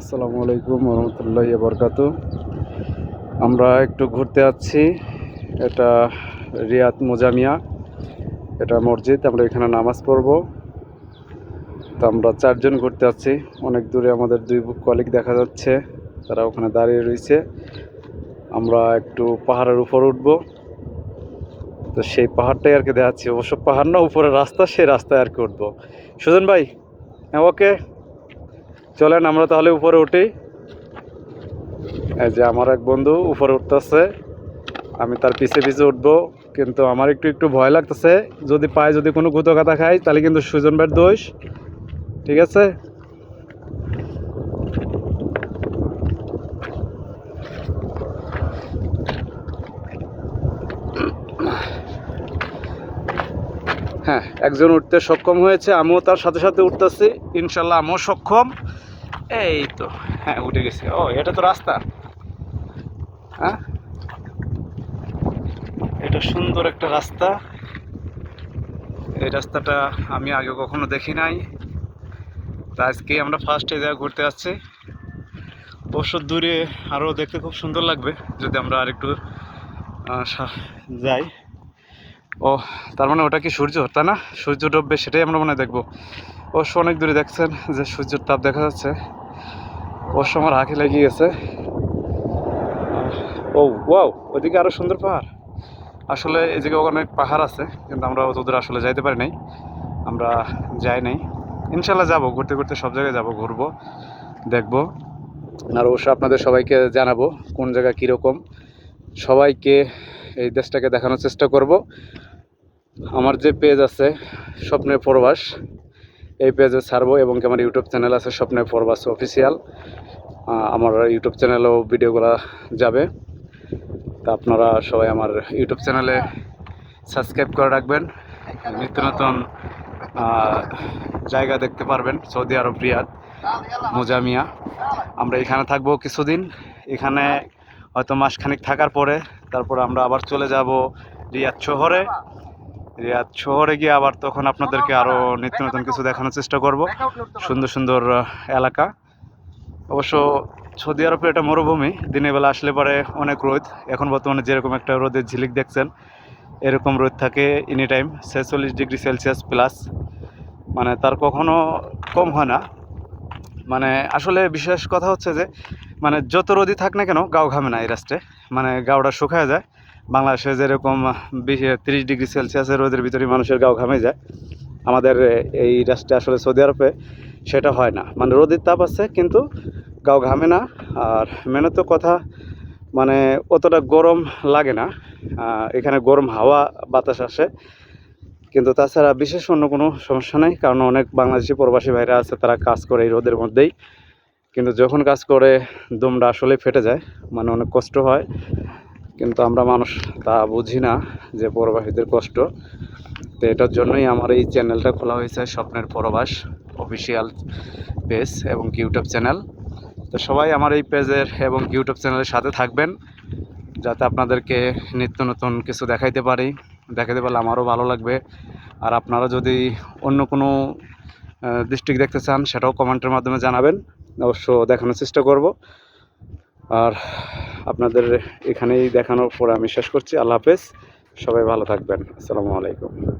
আসসালামু আলাইকুম রহমতুল্লাহ বরকাত আমরা একটু ঘুরতে যাচ্ছি। এটা রিয়াদ মোজামিয়া। এটা মসজিদ। আমরা এখানে নামাজ পড়ব। তো আমরা চারজন ঘুরতে যাচ্ছি। অনেক দূরে আমাদের দুই কলিগ দেখা যাচ্ছে। তারা ওখানে দাঁড়িয়ে রয়েছে। আমরা একটু পাহাড়ের উপর উঠব। তো সেই পাহাড়টাই আর কি দেখাচ্ছি। অবশ্য পাহাড় না উপরে রাস্তা, সেই রাস্তায় আর কি উঠবো। সুজন ভাই হ্যাঁ ওকে চলেন, আমরা তাহলে উপরে উঠি। এই যে আমার এক বন্ধু উপরে উঠতেছে। আমি তার পিছে পিছে উঠবো, কিন্তু আমার একটু একটু ভয় লাগতেছে। যদি পায়ে যদি কোনো গুঁতো কাটা খাই তাহলে কিন্তু সুজন ভাইয়ের দোষ। ঠিক আছে? হ্যাঁ একজন উঠতে সক্ষম হয়েছে, আমিও তার সাথে সাথে উঠতেছি। ইনশাল্লাহ আমিও সক্ষম। এই তো হ্যাঁ উঠে গেছে। ও, এটা তো রাস্তা। হ্যাঁ? এটা সুন্দর একটা রাস্তা। এই রাস্তাটা আমি আগে কখনো দেখি নাই। তা আজকে আমরা ফার্স্ট এই জায়গায় ঘুরতে যাচ্ছি। অবশ্য দূরে আরও দেখতে খুব সুন্দর লাগবে। যদি আমরা আরেকটু যাই। ও, তার মানে ওটা কি সূর্য? তাই না? সূর্য ডুববে সেটাই আমরা মনে দেখব। অবশ্য অনেক দূরে দেখছেন যে সূর্যের তাপ দেখা যাচ্ছে। অবশ্য আমার হাঁকি লেগে গেছে। ও, ওয়াও, ওইদিকে আরও সুন্দর পাহাড়। আসলে জায়গায় অনেক পাহাড় আছে, কিন্তু আমরা অত দূরে আসলে যাইতে পারি নাই। আমরা যাই নাই। ইনশাল্লাহ যাব, ঘুরতে ঘুরতে সব জায়গায় যাব, ঘুরবো, দেখব। আর অবশ্য আপনাদের সবাইকে জানাব কোন জায়গা কীরকম। সবাইকে এই দেশটাকে দেখানোর চেষ্টা করব। আমার যে পেজ আছে, স্বপ্নের প্রবাস, এই পেজে ছাড়বো এবং আমার ইউটিউব চ্যানেল আছে, স্বপ্নের প্রবাস অফিসিয়াল আমার ইউটিউব চ্যানেলেও ভিডিওগুলো যাবে। তা আপনারা সবাই আমার ইউটিউব চ্যানেলে সাবস্ক্রাইব করে রাখবেন। নিত্য নতুন জায়গা দেখতে পারবেন, সৌদি আরব, রিয়াদ, মোজামিয়া। আমরা এখানে থাকব কিছুদিন। এখানে হয়তো মাসখানেক থাকার পরে তারপর আমরা আবার চলে যাব রিয়াদ শহরে। রিয়াদ শহরে গিয়ে আবার তখন আপনাদেরকে আরও নিত্য নতুন কিছু দেখানোর চেষ্টা করব। সুন্দর সুন্দর এলাকা। অবশ্য সৌদি আরবের এটা মরুভূমি, দিনের বেলা আসলে পরে অনেক রোদ। এখন বর্তমানে যেরকম একটা রোদের ঝিলিক দেখছেন, এরকম রোদ থাকে এনি টাইম ছেচল্লিশ ডিগ্রি সেলসিয়াস প্লাস। মানে তার কখনো কম হয় না। মানে আসলে বিশেষ কথা হচ্ছে যে মানে যত রোদি থাক না কেন, গাও ঘামে না এই রাষ্ট্রে মানে গাওটা শুকায় যায়। বাংলাদেশে যেরকম তিরিশ ডিগ্রি সেলসিয়াসের রোদের ভিতরে মানুষের গাও ঘামে যায়। আমাদের এই রাষ্ট্রে আসলে সৌদি আরবে সেটা হয় না। মানে রোদের তাপ আছে, কিন্তু গাও ঘামে না। আর মেনত কথা মানে অতটা গরম লাগে না। এখানে গরম হাওয়া, বাতাস আসে। কিন্তু তাছাড়া বিশেষ অন্য কোনো সমস্যা নেই, কারণ অনেক বাংলাদেশি প্রবাসী ভাইরা আছে, তারা কাজ করে এই রোদের মধ্যেই। কিন্তু যখন কাজ করে, দমটা আসলে ফেটে যায় মানে অনেক কষ্ট হয়। কিন্তু আমরা মানুষ তা বুঝি না যে প্রবাসীদের কষ্ট। তো এটার জন্যই আমার এই চ্যানেলটা খোলা হয়েছে, স্বপ্নের প্রবাস অফিসিয়াল পেজ এবং ইউটিউব চ্যানেল। তো সবাই আমার এই পেজের এবং ইউটিউব চ্যানেলের সাথে থাকবেন, যাতে আপনাদেরকে নিত্য নতুন কিছু দেখাইতে পারি দেখাতে পারলে আমারও ভালো লাগবে। আর আপনারা যদি অন্য কোনো ডিস্ট্রিক্ট দেখতে চান, সেটাও কমেন্টের মাধ্যমে জানাবেন। অবশ্য দেখানোর চেষ্টা করব। আর আপনাদের এখানেই দেখানোর পরে আমি শেষ করছি। আল্লাহ হাফেজ। সবাই ভালো থাকবেন। আসসালামু আলাইকুম।